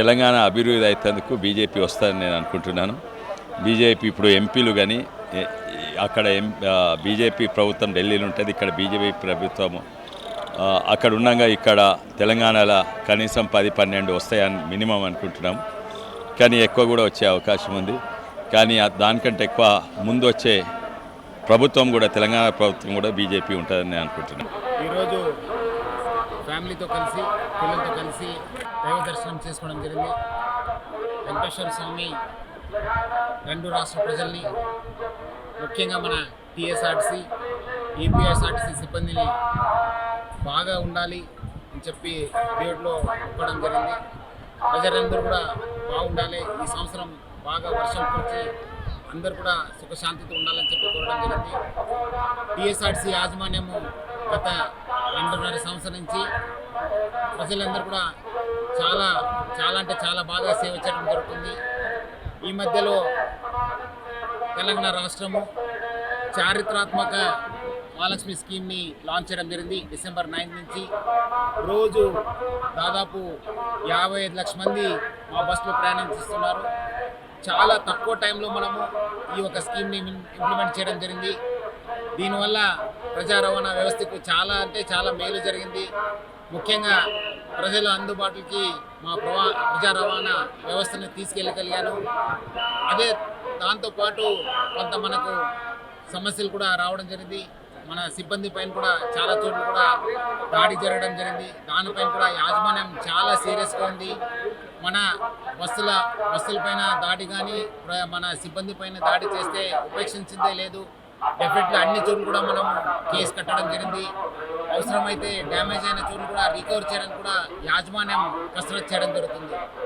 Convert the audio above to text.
తెలంగాణ అభివృద్ధి అయ్యేందుకు బీజేపీ వస్తుందని నేను అనుకుంటున్నాను. బీజేపీ ఇప్పుడు ఎంపీలు కానీ అక్కడ ఎం బీజేపీ ప్రభుత్వం ఢిల్లీలో ఉంటుంది ఇక్కడ బీజేపీ ప్రభుత్వము అక్కడ ఉండగా ఇక్కడ తెలంగాణలో కనీసం పది పన్నెండు వస్తాయని మినిమం అనుకుంటున్నాం. కానీ ఎక్కువ కూడా వచ్చే అవకాశం ఉంది. కానీ దానికంటే ఎక్కువ ముందు వచ్చే ప్రభుత్వం కూడా తెలంగాణ ప్రభుత్వం కూడా బీజేపీ ఉంటుందని నేను అనుకుంటున్నాను. ఈరోజు ఫ్యామిలీతో కలిసి పిల్లలతో కలిసి దైవ దర్శనం చేసుకోవడం జరిగింది. వెంకటేశ్వర స్వామి రెండు రాష్ట్ర ప్రజల్ని ముఖ్యంగా మన టీఎస్ఆర్టీసీ ఏపీఎస్ఆర్టీసీ సిబ్బందిని బాగా ఉండాలి అని చెప్పి దేవుడిలో ఒప్పడం జరిగింది. ప్రజలందరూ కూడా బాగుండాలి. ఈ సంవత్సరం బాగా వర్షం కురిచి అందరూ కూడా సుఖశాంతితో ఉండాలని చెప్పి కోరడం జరిగింది. టీఎస్ఆర్టీసీ యాజమాన్యము గత రెండున్నర సంవత్సరం నుంచి ప్రజలందరూ కూడా చాలా చాలా అంటే చాలా బాగా సేవ చేయడం జరుగుతుంది. ఈ మధ్యలో తెలంగాణ రాష్ట్రము చారిత్రాత్మక మహాలక్ష్మి స్కీమ్ని లాంచ్ చేయడం జరిగింది. డిసెంబర్ నైన్త్ నుంచి రోజు దాదాపు యాభై ఐదు లక్షల మంది మా బస్సులో ప్రయాణిస్తున్నారు చాలా తక్కువ టైంలో మనము ఈ యొక్క స్కీమ్ని ఇంప్లిమెంట్ చేయడం జరిగింది. దీనివల్ల ప్రజా రవాణా వ్యవస్థకు చాలా అంటే చాలా మేలు జరిగింది. ముఖ్యంగా ప్రజల అందుబాటుకి మా ప్రవా ప్రజా రవాణా వ్యవస్థను తీసుకెళ్ళగలిగాను అదే దాంతోపాటు కొంత మనకు సమస్యలు కూడా రావడం జరిగింది. మన సిబ్బంది పైన కూడా చాలా చోట్ల కూడా దాడి జరగడం జరిగింది. దానిపైన కూడా యాజమాన్యం చాలా సీరియస్గా ఉంది. మన బస్సుల బస్సులపైన దాడి కానీ ప్ర- మన సిబ్బంది పైన దాడి చేస్తే ఉపేక్షించిందే లేదు. డెఫినెట్గా అన్ని చోట్లు కూడా మనం కేసు కట్టడం జరిగింది. అవసరమైతే డ్యామేజ్ అయిన చోట్లు కూడా రికవర్ చేయడానికి కూడా యాజమాన్యం కసరత్తు చేయడం జరుగుతుంది.